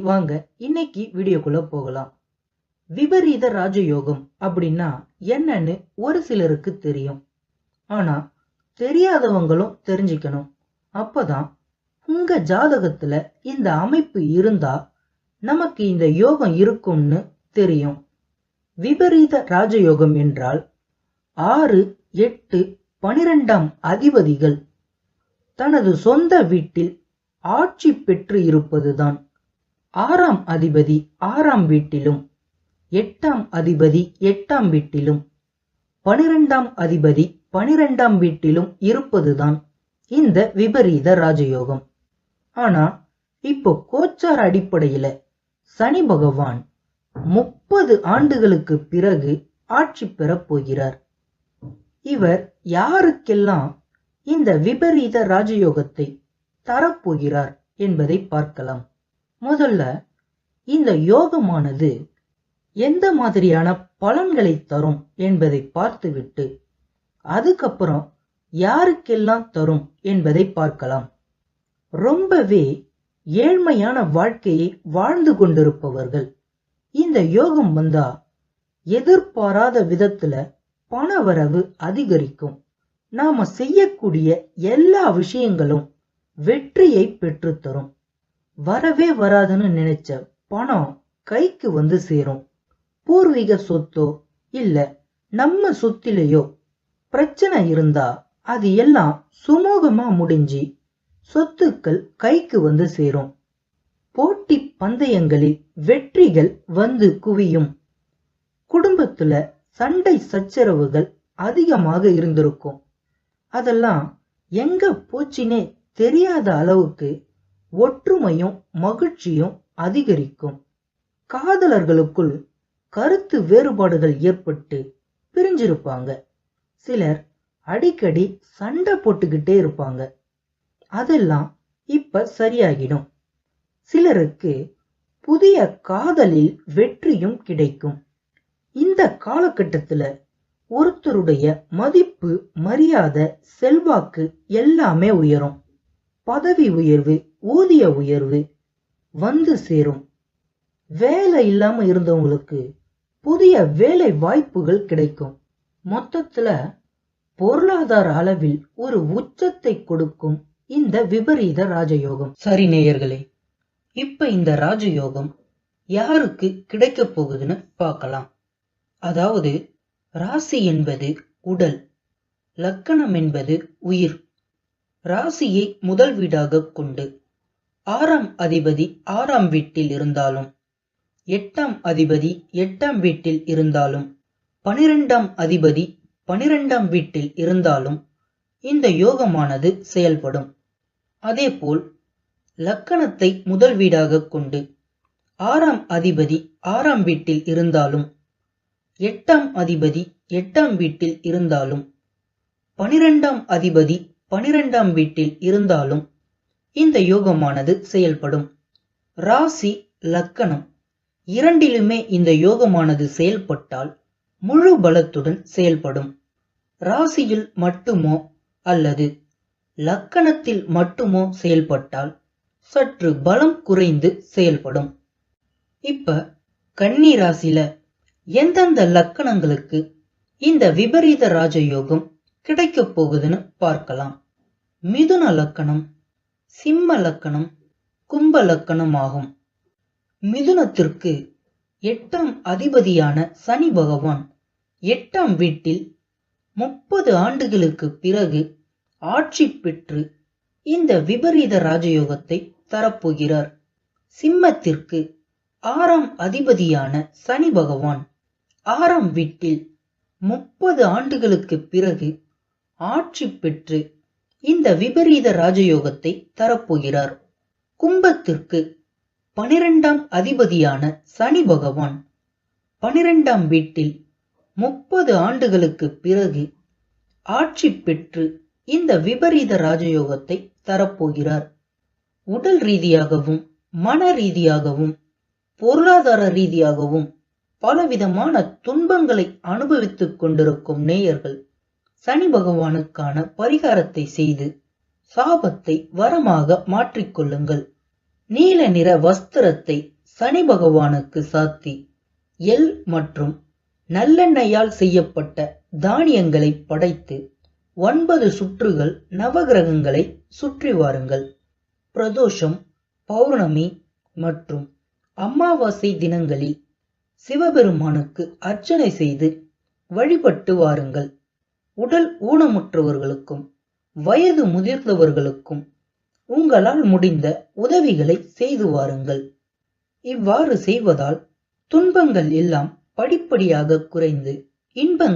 வாங்க இன்னைக்கு வீடியோக்குள்ள போகலாம். விபரீத ராஜயோகம் அப்படின்னா என்னன்னு ஒரு சிலருக்கு தெரியும். ஆனா தெரியாதவங்களும் தெரிஞ்சுக்கணும். அப்பதான் உங்க ஜாதகத்துல இந்த அமைப்பு இருந்தா நமக்கு இந்த யோகம் இருக்கும்னு தெரியும். விபரீத ராஜயோகம் என்றால் ஆறு எட்டு பனிரெண்டாம் அதிபதிகள் தனது சொந்த வீட்டில் ஆட்சி பெற்று இருப்பதுதான். ஆறாம் அதிபதி ஆறாம் வீட்டிலும் எட்டாம் அதிபதி எட்டாம் வீட்டிலும் பனிரெண்டாம் அதிபதி பனிரெண்டாம் வீட்டிலும் இருப்பதுதான் இந்த விபரீத ராஜயோகம். ஆனா இப்போ கோச்சார் அடிப்படையில சனி பகவான் முப்பது ஆண்டுகளுக்கு பிறகு ஆட்சி பெறப் போகிறார். இவர் யாருக்கெல்லாம் இந்த விபரீத ராஜயோகத்தை தரப்போகிறார் என்பதை பார்க்கலாம். முதல்ல இந்த யோகமானது எந்த மாதிரியான பலன்களை தரும் என்பதை பார்த்துவிட்டு அதுக்கப்புறம் யாருக்கெல்லாம் தரும் என்பதை பார்க்கலாம். ரொம்பவே ஏழ்மையான வாழ்க்கையை வாழ்ந்து கொண்டிருப்பவர்கள். இந்த யோகம் வந்தா எதிர்பாராத விதத்துல பணவரவு அதிகரிக்கும். நாம செய்யக்கூடிய எல்லா விஷயங்களும் வெற்றியை பெற்றுத்தரும். வரவே வராதுன்னு நினைச்ச பணம் கைக்கு வந்து சேரும். பூர்வீக சொத்தோ இல்ல நம்ம சொத்திலேயோ பிரச்சனை இருந்தா அது எல்லாம் சுமூகமா முடிஞ்சு சொத்துக்கள் கைக்கு வந்து சேரும். போட்டி பந்தயங்களில் வெற்றிகள் வந்து குவியும். குடும்பத்துல சண்டை சச்சரவுகள் அதிகமாக இருந்திருக்கும். அதெல்லாம் எங்க போச்சினே தெரியாத அளவுக்கு ஒற்றுமையும் மகிழ்ச்சியும் அதிகரிக்கும். காதலர்களுக்குள் கருத்து வேறுபாடுகள் ஏற்பட்டு பிரிஞ்சிருப்பாங்க. சிலர் அடிக்கடி சண்டை போட்டுக்கிட்டே இருப்பாங்க. அதெல்லாம் இப்ப சரியாகிடும். சிலருக்கு புதிய காதலில் வெற்றியும் கிடைக்கும். இந்த காலகட்டத்துல ஒருத்தருடைய மதிப்பு மரியாதை செல்வாக்கு எல்லாமே உயரும். பதவி உயர்வு ஊதிய உயர்வு வந்து சேரும். வேலை இல்லாம இருந்தவங்களுக்கு புதிய வேலை வாய்ப்புகள் கிடைக்கும். மொத்தத்துல பொருளாதார அளவில் ஒரு உச்சத்தை கொடுக்கும் இந்த விபரீத ராஜயோகம். சரி நேயர்களே இப்ப இந்த ராஜயோகம் யாருக்கு கிடைக்க போகுதுன்னு பார்க்கலாம். அதாவது ராசி என்பது உடல் லக்கணம் என்பது உயிர். ராசியை முதல் வீடாக கொண்டு ஆறாம் அதிபதி ஆறாம் வீட்டில் இருந்தாலும் எட்டாம் அதிபதி எட்டாம் வீட்டில் இருந்தாலும் பனிரெண்டாம் அதிபதி பனிரெண்டாம் வீட்டில் இருந்தாலும் இந்த யோகமானது செயல்படும். அதேபோல் லக்கணத்தை முதல் வீடாக கொண்டு ஆறாம் அதிபதி ஆறாம் வீட்டில் இருந்தாலும் எட்டாம் அதிபதி எட்டாம் வீட்டில் இருந்தாலும் பனிரெண்டாம் அதிபதி பனிரெண்டாம் வீட்டில் இருந்தாலும் இந்த யோகமானது செயல்படும். ராசி லக்கணம். இரண்டிலுமே இந்த யோகமானது செயல்பட்டால் முழு பலத்துடன் செயல்படும். ராசியில் மட்டுமோ அல்லது லக்கணத்தில் மட்டுமோ செயல்பட்டால் சற்று பலம் குறைந்து செயல்படும். இப்ப கன்னி ராசியில எந்தெந்த லக்கணங்களுக்கு இந்த விபரீத ராஜயோகம் கிடைக்கப் போகுதுன்னு பார்க்கலாம். மிதுன லக்கணம் சிம்ம லக்கணம் கும்ப லக்கணம் ஆகும் மிதுனத்திற்கு எட்டாம் அதிபதியான சனி பகவான் எட்டாம் வீட்டில் முப்பது ஆண்டுகளுக்கு பிறகு ஆட்சி பெற்று இந்த விபரீத ராஜயோகத்தை தரப்போகிறார். சிம்மத்திற்கு ஆறாம் அதிபதியான சனி பகவான் ஆறாம் வீட்டில் முப்பது ஆண்டுகளுக்கு பிறகு ஆட்சி பெற்று இந்த விபரீத ராஜயோகத்தை தரப்போகிறார். கும்பத்திற்கு பனிரெண்டாம் அதிபதியான சனி பகவான் பனிரெண்டாம் வீட்டில் முப்பது ஆண்டுகளுக்கு பிறகு ஆட்சி பெற்று இந்த விபரீத ராஜயோகத்தை தரப்போகிறார். உடல் ரீதியாகவும் மன ரீதியாகவும் பொருளாதார ரீதியாகவும் பலவிதமான துன்பங்களை அனுபவித்துக் கொண்டிருக்கும் நேயர்கள் சனி பகவானுக்கான பரிகாரத்தை செய்து சாபத்தை வரமாக மாற்றிக்கொள்ளுங்கள் நீல நிற வஸ்திரத்தை சனி பகவானுக்கு சாத்தி எல் மற்றும் நல்லெண்ணெயால் செய்யப்பட்ட தானியங்களை படைத்து ஒன்பது சுற்றுகள் நவகிரகங்களை சுற்றி வாருங்கள். பிரதோஷம் பௌர்ணமி மற்றும் அமாவாசை தினங்களில் சிவபெருமானுக்கு அர்ச்சனை செய்து வழிபட்டு வாருங்கள். உடல் ஊனமுற்றவர்களுக்கும் வயது முதிர்ந்தவர்களுக்கும் உங்களால் முடிந்த உதவிகளை செய்து வாருங்கள். இவ்வாறு செய்வதால் துன்பங்கள் எல்லாம் படிப்படியாக குறைந்து இன்பங்கள்